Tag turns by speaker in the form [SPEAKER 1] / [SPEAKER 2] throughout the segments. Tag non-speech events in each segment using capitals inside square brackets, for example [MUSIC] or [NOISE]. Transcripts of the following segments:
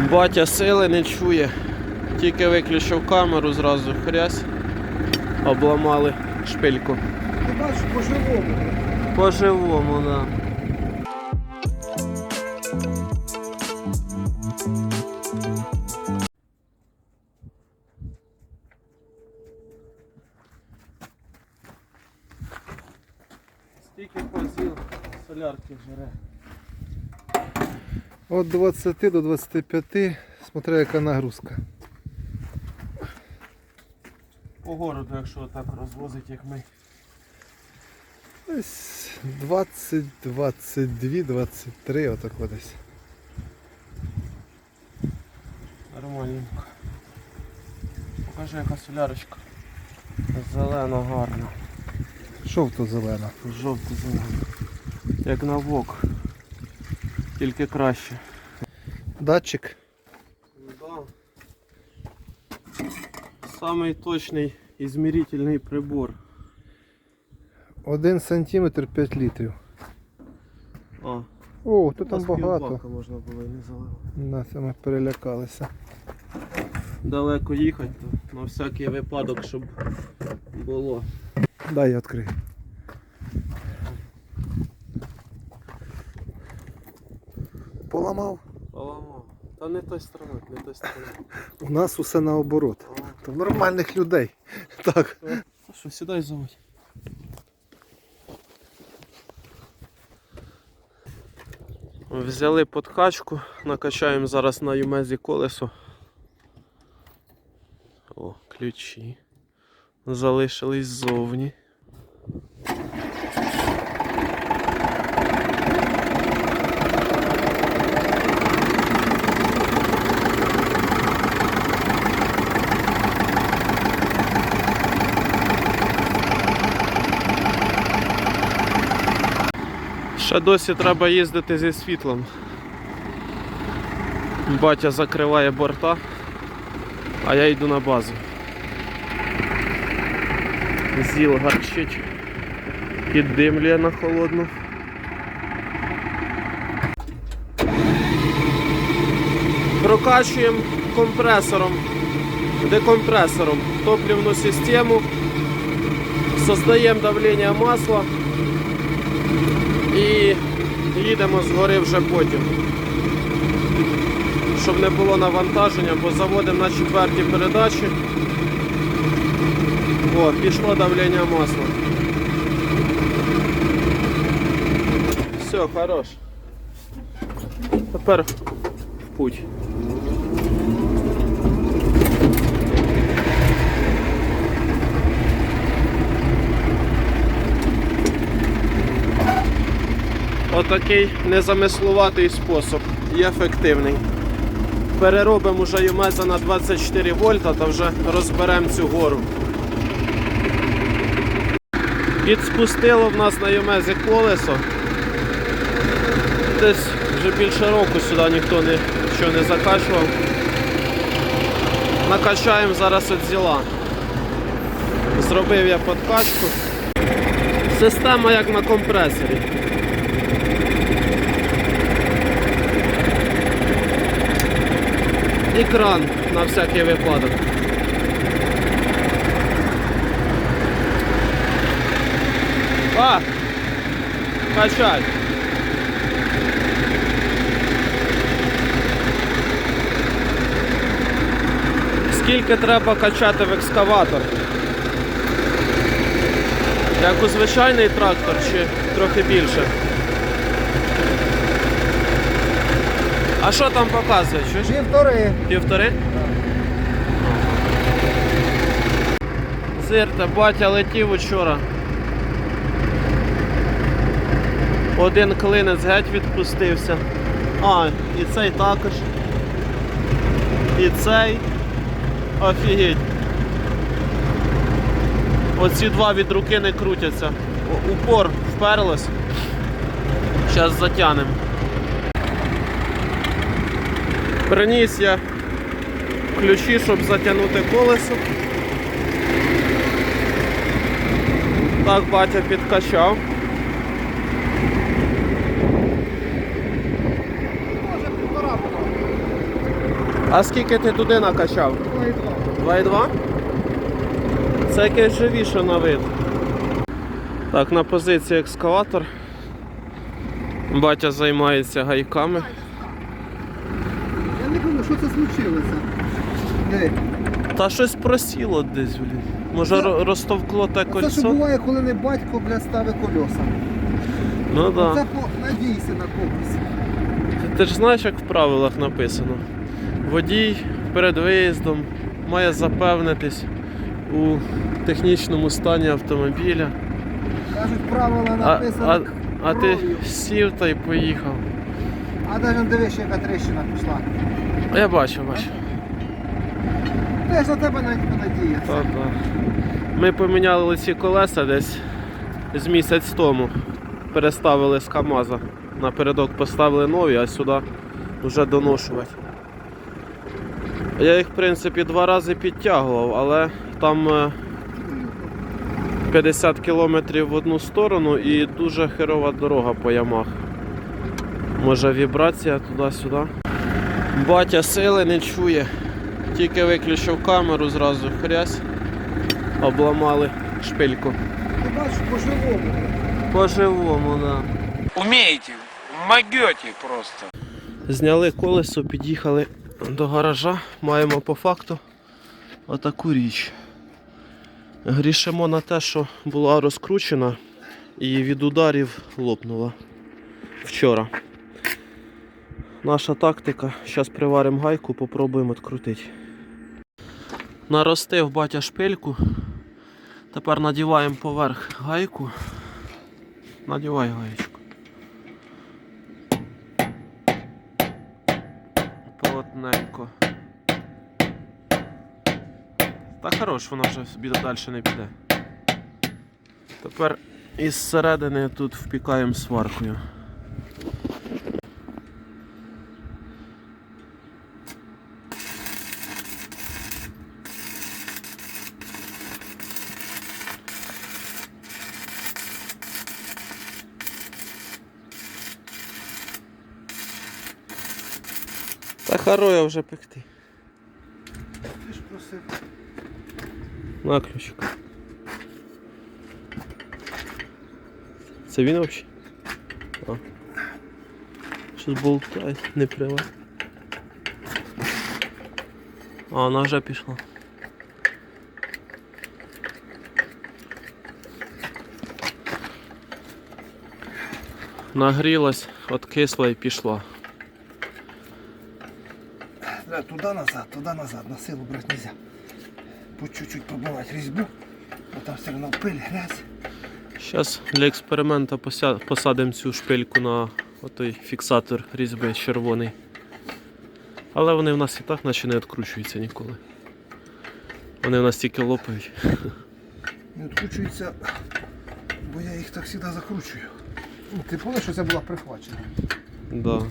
[SPEAKER 1] Батя сили не чує. Тільки виключив камеру, зразу хрясь. Обламали шпильку.
[SPEAKER 2] Ти бачиш по-живому.
[SPEAKER 1] По-живому, да.
[SPEAKER 2] От 20 до 25, смотря яка нагрузка.
[SPEAKER 1] По городу, якщо так розвозить, як ми.
[SPEAKER 2] Десь 20, 22, 23, отак десь.
[SPEAKER 1] Нормальненько. Покажи, яка солярочка. Зелена гарна.
[SPEAKER 2] Жовто-зелена.
[SPEAKER 1] Жовто зелена. Як на вок. Тільки краще.
[SPEAKER 2] Датчик.
[SPEAKER 1] Да. Самий точний ізмірительний прибор.
[SPEAKER 2] 1 сантиметр 5 літрів.
[SPEAKER 1] А,
[SPEAKER 2] О, то там багато.
[SPEAKER 1] можна було і не заливати.
[SPEAKER 2] На це ми перелякалися.
[SPEAKER 1] Далеко їхати, то на всякий випадок, щоб було.
[SPEAKER 2] Дай я відкрию. Поламав.
[SPEAKER 1] Поламав. Та не той сторони, не той сторони.
[SPEAKER 2] У нас усе наоборот. То нормальних людей. Так.
[SPEAKER 1] Ну що, сідай заводь. Взяли подкачку, накачаємо зараз на юмезі колесо. О, ключі. Залишились ззовні. Ще досі треба їздити зі світлом. Батя закриває борта, а я йду на базу. Зіл гарчить, піддимлює на холодну. Прокачуємо компресором, декомпресором топливну систему, создаємо давлення масла їдемо згори вже потім. Щоб не було навантаження, бо заводимо на четвертій передачі. О, пішло давлення масла. Все, хорош. Тепер в путь. Отакий незамислуватий спосіб і ефективний. Переробимо вже юмеза на 24 вольта та вже розберемо цю гору. Підспустило в нас на юмезі колесо. Десь вже більше року сюди ніхто не, нічого не закачував. Накачаємо зараз от зіла. Зробив я подкачку. Система як на компресорі. Екран на всякий випадок. А! Качай! Скільки треба качати в екскаватор? Як у звичайний трактор чи трохи більше? А що там показує? Чуєш?
[SPEAKER 2] Півтори.
[SPEAKER 1] Півтори? Зирте, батя летів учора. Один клинець геть відпустився. А, і цей також. І цей. Офігеть. Оці два від руки не крутяться. Упор вперлось. Зараз затягнемо. Приніс я ключі, щоб затягнути колесо. Так батя підкачав.
[SPEAKER 2] Може півтора було.
[SPEAKER 1] А скільки ти туди накачав? 2,2? Це якесь живіше на вид. Так, на позиції екскаватор. Батя займається гайками.
[SPEAKER 2] Я що це случилося. Диви.
[SPEAKER 1] Та щось просіло десь, блін. Може ро- розтовкло те
[SPEAKER 2] Це що
[SPEAKER 1] кольцо?
[SPEAKER 2] буває, коли не батько, бля, ставить колеса.
[SPEAKER 1] Ну так.
[SPEAKER 2] Це
[SPEAKER 1] Да.
[SPEAKER 2] по надійся на когось.
[SPEAKER 1] Ти ж знаєш, як в правилах написано. Водій перед виїздом має запевнитись у технічному стані автомобіля.
[SPEAKER 2] Кажуть, правила
[SPEAKER 1] А,
[SPEAKER 2] написано.
[SPEAKER 1] а, а ти сів та й поїхав.
[SPEAKER 2] А навіть дивись, яка тріщина пішла.
[SPEAKER 1] Я бачу, бачу.
[SPEAKER 2] Теж на тебе навіть понадіявся.
[SPEAKER 1] Та, та. Ми поміняли ці колеса десь з місяць тому. Переставили з КАМАЗа. Напередок поставили нові, а сюди вже доношувати. Я їх, в принципі, два рази підтягував, але там е, 50 кілометрів в одну сторону і дуже херова дорога по ямах. Може вібрація туди-сюди. Батя сили не чує. Тільки виключив камеру, зразу хрясь. Обламали шпильку.
[SPEAKER 2] Ти бачиш, по-живому.
[SPEAKER 1] По-живому, да.
[SPEAKER 3] Умеете, могете просто.
[SPEAKER 1] Зняли колесо, під'їхали до гаража. Маємо по факту отаку річ. Грішимо на те, що була розкручена і від ударів лопнула вчора. Наша тактика. Зараз приваримо гайку, попробуємо відкрутити. Наростив батя шпильку. Тепер надіваємо поверх гайку. Надівай гаєчку. Плотненько. Та хорош, вона вже собі далі не піде. Тепер із середини тут впікаємо сваркою. Та хароя вже пекти.
[SPEAKER 2] Ти ж просив.
[SPEAKER 1] На ключик. Це він взагалі? А. Щось болтає, не прямо. А, вона вже пішла. Нагрілась, откисла і пішла.
[SPEAKER 2] Треба туди назад, туди назад, на силу брати нельзя. По чуть-чуть побивати різьбу, бо там все одно пиль, грязь.
[SPEAKER 1] Зараз для експерименту пося- посадимо цю шпильку на отой фіксатор різьби червоний. Але вони в нас і так наче не відкручуються ніколи. Вони в нас тільки лопають.
[SPEAKER 2] Не відкручується, бо я їх так завжди закручую. Ну, Ти пам'ятаєш, що це була прихвачена?
[SPEAKER 1] Да.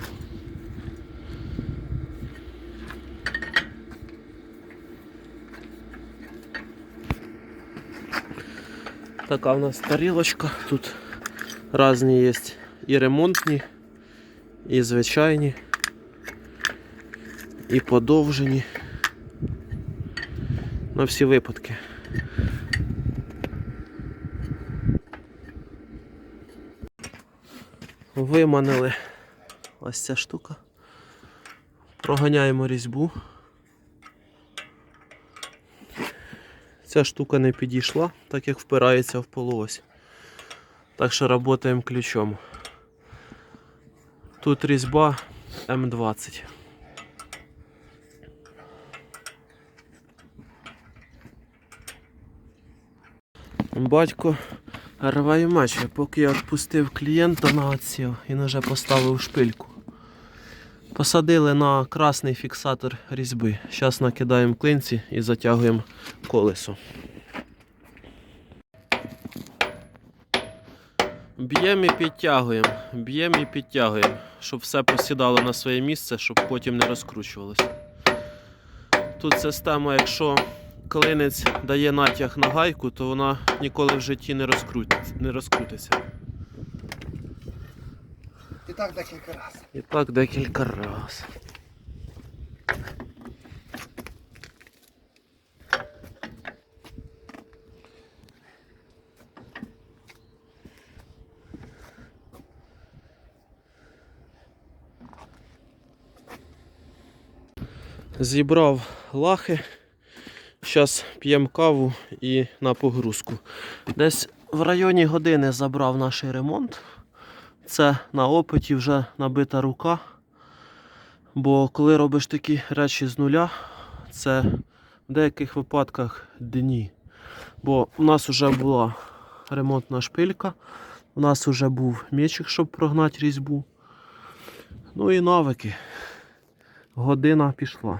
[SPEAKER 1] Така в нас тарілочка. Тут різні є і ремонтні, і звичайні, і подовжені. На всі випадки. Виманили ось ця штука. Проганяємо різьбу. Ця штука не підійшла, так як впирається в полуось. Так що працюємо ключом. Тут різьба М20. Батько рває меч, поки я відпустив клієнта на отсів, він вже поставив шпильку. Посадили на красний фіксатор різьби. Зараз накидаємо клинці і затягуємо колесо. Б'ємо і підтягуємо, б'ємо і підтягуємо, щоб все посідало на своє місце, щоб потім не розкручувалося. Тут система, якщо клинець дає натяг на гайку, то вона ніколи в житті не, розкрутиться.
[SPEAKER 2] І так декілька раз.
[SPEAKER 1] І так декілька раз. Зібрав лахи, зараз п'ємо каву і на погрузку. Десь в районі години забрав наш ремонт. Це на опиті вже набита рука. Бо коли робиш такі речі з нуля, це в деяких випадках дні. Бо у нас вже була ремонтна шпилька, у нас вже був м'ячик, щоб прогнати різьбу. Ну і навики. Година пішла.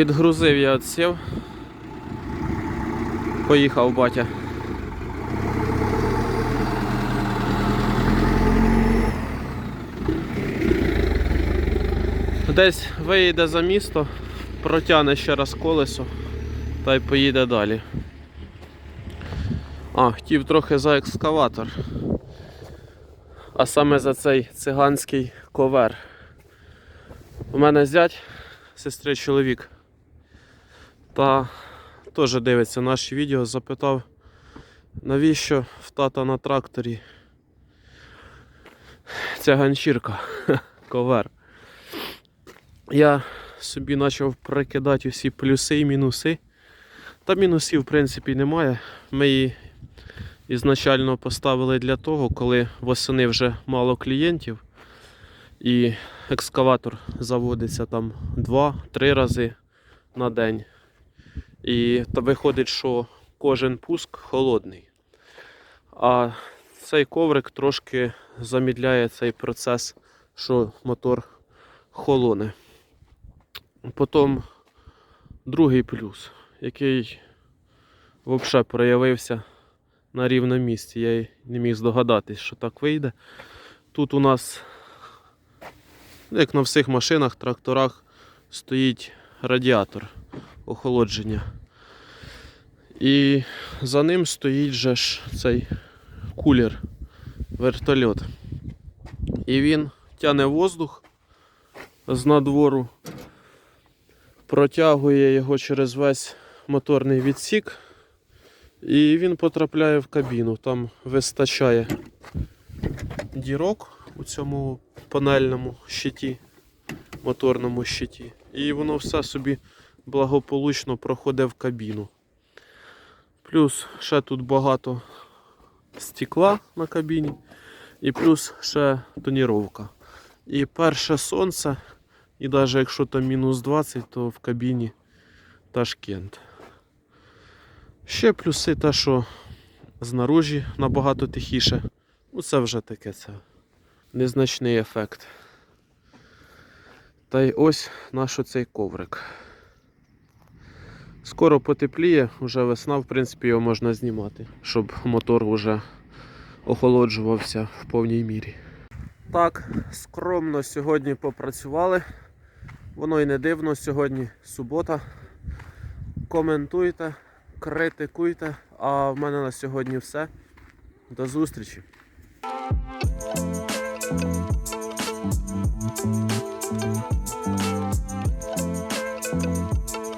[SPEAKER 1] Відгрузив я отсів. Поїхав батя. Десь виїде за місто, протягне ще раз колесо та й поїде далі. А, хотів трохи за екскаватор. А саме за цей циганський ковер. У мене зять, сестри чоловік. Та теж дивиться наші відео, запитав, навіщо в тата на тракторі ця ганчірка, [LAUGHS] ковер. Я собі почав прикидати усі плюси і мінуси. Та мінусів, в принципі, немає. Ми її ізначально поставили для того, коли восени вже мало клієнтів. І екскаватор заводиться там 2-3 рази на день. І то виходить, що кожен пуск холодний. А цей коврик трошки замідляє цей процес, що мотор холоне. Потім другий плюс, який взагалі проявився на рівному місці. Я не міг здогадатись, що так вийде. Тут у нас як на всіх машинах, тракторах стоїть радіатор охолодження. І за ним стоїть же ж цей кулер, вертольот. І він тяне воздух з надвору, протягує його через весь моторний відсік, і він потрапляє в кабіну. Там вистачає дірок у цьому панельному щиті, моторному щиті. І воно все собі благополучно проходить в кабіну. Плюс ще тут багато стекла на кабіні, і плюс ще тоніровка. І перше сонце, і навіть якщо там мінус 20, то в кабіні Ташкент. Ще плюси те, що знаружі набагато тихіше. Ну це вже таке це незначний ефект. Та й ось наш оцей коврик. Скоро потепліє, вже весна, в принципі, його можна знімати, щоб мотор вже охолоджувався в повній мірі. Так, скромно сьогодні попрацювали. Воно і не дивно, сьогодні субота. Коментуйте, критикуйте. А в мене на сьогодні все. До зустрічі!